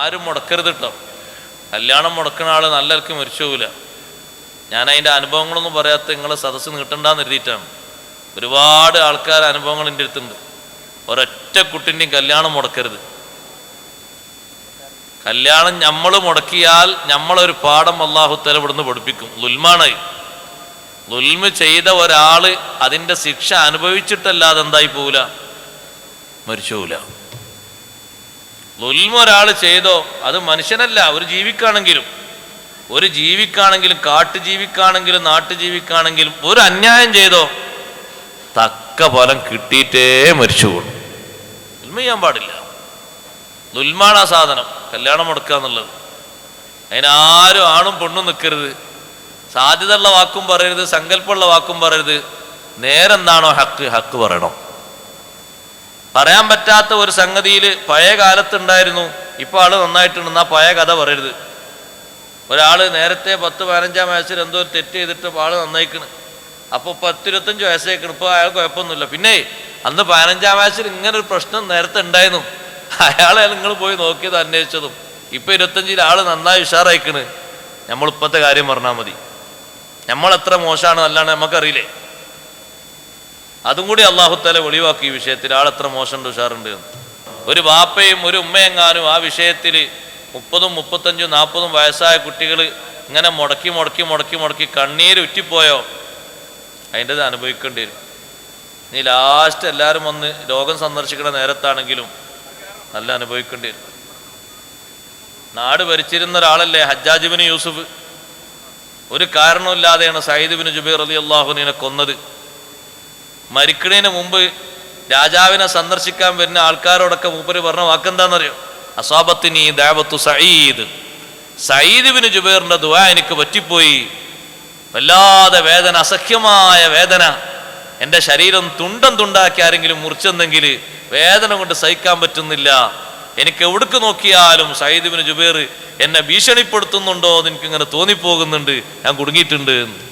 ആരും മുടക്കരുത് കേട്ടോ കല്യാണം മുടക്കുന്ന ആൾ നല്ലവർക്ക് മരിച്ചു പോകില്ല ഞാൻ അതിന്റെ അനുഭവങ്ങളൊന്നും പറയാത്ത നിങ്ങൾ സദസ്സ് നീട്ടണ്ടെന്ന് എഴുതിയിട്ടാണ് ഒരുപാട് ആൾക്കാർ അനുഭവങ്ങൾ എന്റെ അടുത്തുണ്ട്. ഒരൊറ്റ കുട്ടിന്റെയും കല്യാണം മുടക്കരുത്. കല്യാണം നമ്മൾ മുടക്കിയാൽ നമ്മളൊരു പാഠം അള്ളാഹുത്തല ഇവിടുന്ന് പഠിപ്പിക്കും. ലുൽമാണായി ലുൽമ ചെയ്ത ഒരാൾ അതിന്റെ ശിക്ഷ അനുഭവിച്ചിട്ടല്ലാതെ എന്തായി പോവില്ല മരിച്ചു പോവില്ല ലുൽമ ഒരാൾ ചെയ്തോ അത് മനുഷ്യനല്ല ഒരു ജീവിക്കാണെങ്കിലും. ഒരു ജീവിക്കാണെങ്കിലും കാട്ടുജീവിക്കാണെങ്കിലും നാട്ടുജീവിക്കാണെങ്കിലും ഒരു അന്യായം ചെയ്തോ തക്ക ഫലം കിട്ടിയിട്ടേ മരിച്ചു പോകും ദുൽമ ചെയ്യാൻ പാടില്ല. ദുൽമാണ് ആ സാധനം കല്യാണം മുടക്കുക എന്നുള്ളത്. അതിനാരും ആണും പെണ്ണും നിൽക്കരുത് സാധ്യതയുള്ള വാക്കും പറയരുത് സങ്കല്പമുള്ള വാക്കും പറയരുത്. നേരെന്താണോ ഹക്ക് ഹക്ക് പറയണം. പറയാൻ പറ്റാത്ത ഒരു സംഗതിയിൽ പഴയ കാലത്തുണ്ടായിരുന്നു. ഇപ്പൊ ആൾ നന്നായിട്ടുണ്ട് എന്നാ പഴയ കഥ പറയരുത്. ഒരാൾ നേരത്തെ പത്ത് പതിനഞ്ചാം വയസ്സിൽ എന്തോ ഒരു തെറ്റ് ചെയ്തിട്ട് ആൾ നന്നായിക്കണ്. അപ്പൊ പത്തിരുപത്തഞ്ച് വയസ്സേക്കണ് ഇപ്പൊ അയാൾ കുഴപ്പമൊന്നുമില്ല. പിന്നെ അന്ന് പതിനഞ്ചാം വയസ്സിൽ ഇങ്ങനെ ഒരു പ്രശ്നം നേരത്തെ ഉണ്ടായിരുന്നു. അയാളെ നിങ്ങൾ പോയി നോക്കിയത് അന്വേഷിച്ചതും. ഇപ്പൊ ഇരുപത്തഞ്ചിൽ ആൾ നന്നായി ഉഷാറായിക്കണ്. നമ്മൾ ഇപ്പത്തെ കാര്യം പറഞ്ഞാൽ മതി. നമ്മൾ എത്ര മോശമാണ് അല്ലാണ്ട് നമുക്കറിയില്ലേ? അതും കൂടി അള്ളാഹുത്തല ഒഴിവാക്കി ഈ വിഷയത്തിൽ. ആളെത്ര മോശമുണ്ട് ഉഷാറുണ്ട് എന്ന്. ഒരു വാപ്പയും ഒരു ഉമ്മയെങ്ങാനും ആ വിഷയത്തിൽ മുപ്പതും മുപ്പത്തഞ്ചും നാൽപ്പതും വയസ്സായ കുട്ടികൾ ഇങ്ങനെ മുടക്കി മുടക്കി മുടക്കി മുടക്കി കണ്ണീര് ഉറ്റിപ്പോയോ? അതിന്റെത് അനുഭവിക്കേണ്ടി വരും. നീ ലാസ്റ്റ് എല്ലാവരും വന്ന് ലോകം സന്ദർശിക്കുന്ന നേരത്താണെങ്കിലും നല്ല അനുഭവിക്കേണ്ടി വരും. നാട് ഭരിച്ചിരുന്ന ഒരാളല്ലേ ഹജ്ജാജിബിന് യൂസുഫ്? ഒരു കാരണമില്ലാതെയാണ് സയ്യിദ് ബിൻ ജുബൈർ അലി അള്ളാഹുനെ കൊന്നത്. മരിക്കണതിന് മുമ്പ് രാജാവിനെ സന്ദർശിക്കാൻ വരുന്ന ആൾക്കാരോടൊക്കെ മൂപ്പര് പറഞ്ഞ വാക്കെന്താണെന്നറിയോ അസാബത്തിന് ദേവത്തു സയ്യിദ് സയ്യിദ് ജുബേറിന്റെ ദുആ എനിക്ക് പറ്റിപ്പോയി. വല്ലാതെ വേദന അസഖ്യമായ വേദന. എന്റെ ശരീരം തുണ്ടം തുണ്ടാക്കി ആരെങ്കിലും മുറിച്ചെന്നെങ്കിൽ വേദന കൊണ്ട് സഹിക്കാൻ പറ്റുന്നില്ല. എനിക്ക് എവിടേക്ക് നോക്കിയാലും സയ്യിദ് ജുബേർ എന്നെ ഭീഷണിപ്പെടുത്തുന്നുണ്ടോ എന്ന് എനിക്കിങ്ങനെ തോന്നിപ്പോകുന്നുണ്ട്. ഞാൻ കുടുങ്ങിയിട്ടുണ്ട്.